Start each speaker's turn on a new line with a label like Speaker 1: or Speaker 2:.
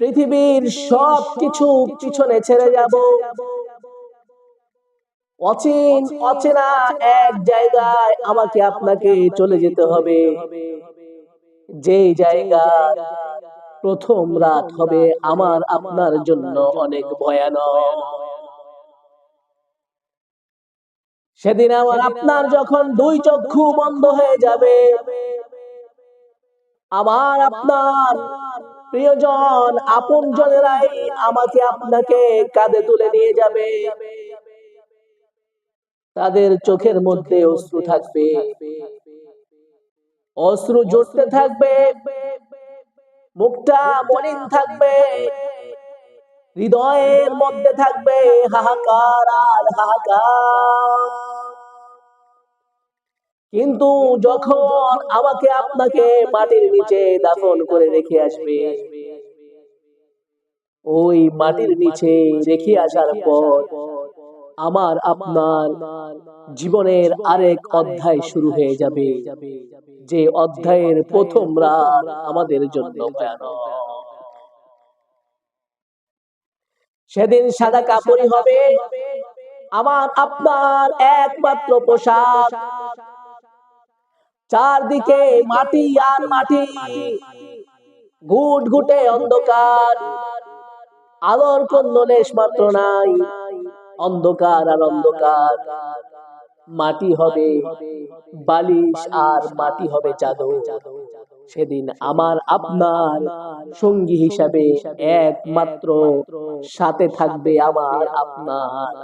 Speaker 1: পৃথিবীর সব কিছু পিছনে ছেড়ে যাব। অচিন, অচেনা এক জায়গায় আমাকে আপনাকে চলে যেতে হবে। যে জায়গা প্রথম রাত হবে আমার আপনার জন্য অনেক ভয়ানক। সেদিন আমার আপনার যখন দুই চক্ষু বন্ধ হয়ে যাবে, আমার আপনার প্রিয়জন, আপন জনেরাই আমাকে আপনাকে কাঁধে তুলে নিয়ে যাবে। তাদের চোখের মধ্যে অশ্রু থাকবে। অশ্রু জড়তে থাকবে। মুখটা মলিন থাকবে। হৃদয়ের মধ্যে থাকবে হাহাকার আর হাহাকার। কিন্তু যখন আমাকে আপনাকে মাটির নিচে দাফন করে রেখে আসবে, ওই মাটির নিচে রেখে আসার পর আমার আপনার জীবনের আরেক অধ্যায় শুরু হয়ে যাবে, যে অধ্যায়ের প্রথম রাত আমাদের জন্য সেদিন সাদা কাপড়ই হবে, আমার আপনার একমাত্র পোশাক। চারদিকে মাটি আর মাটি। ঘুট ঘুটে অন্ধকার। আলোর কোন লেশ মাত্র নাই। অন্ধকার আর অন্ধকার। মাটি হবে বালিশ আর মাটি হবে চাদর সেদিন আমার আপনার সঙ্গী হিসাবে একমাত্র সাথে থাকবে আমার আপনার।